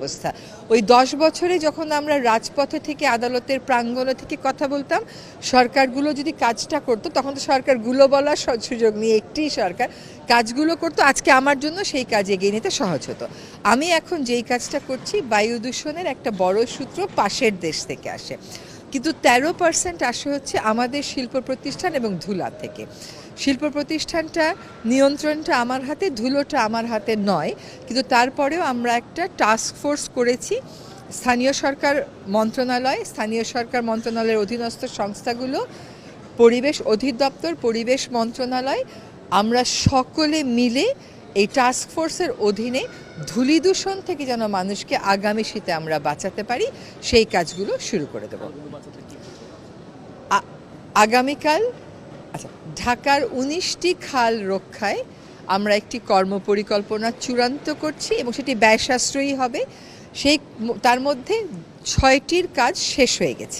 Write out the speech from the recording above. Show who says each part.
Speaker 1: অবস্থা। ওই দশ বছরে যখন আমরা রাজপথে থেকে, আদালতের প্রাঙ্গণ থেকে কথা বলতাম, সরকারগুলো যদি কাজটা করতো, তখন তো সরকারগুলো বলার সুযোগ নিয়ে একটি সরকার কাজগুলো করতো, আজকে আমার জন্য সেই কাজ এগিয়ে নিতে সহজ হতো। আমি এখন যেই কাজটা করছি, বায়ু দূষণের একটা বড় সূত্র পাশের দেশ থেকে আসে। কিন্তু তেরো পার্সেন্ট আসে হচ্ছে আমাদের শিল্প প্রতিষ্ঠান এবং ধুলা থেকে। শিল্প প্রতিষ্ঠানটা, নিয়ন্ত্রণটা আমার হাতে, ধুলোটা আমার হাতে নয়। কিন্তু তারপরেও আমরা একটা টাস্ক ফোর্স করেছি। স্থানীয় সরকার মন্ত্রণালয়, স্থানীয় সরকার মন্ত্রণালয়ের অধীনস্থ সংস্থাগুলো, পরিবেশ অধিদপ্তর, পরিবেশ মন্ত্রণালয়, আমরা সকলে মিলে এই টাস্ক ফোর্সের অধীনে ধূলি দূষণ থেকে যেন মানুষকে আগামী শীতে আমরা বাঁচাতে পারি, সেই কাজগুলো শুরু করে দেব। আগামীকাল আচ্ছা ঢাকার উনিশটি খাল রক্ষায় আমরা একটি কর্মপরিকল্পনা চূড়ান্ত করছি এবং সেটি ব্যয় সাশ্রয়ী হবে। সেই, তার মধ্যে ছয়টির কাজ শেষ হয়ে গেছে।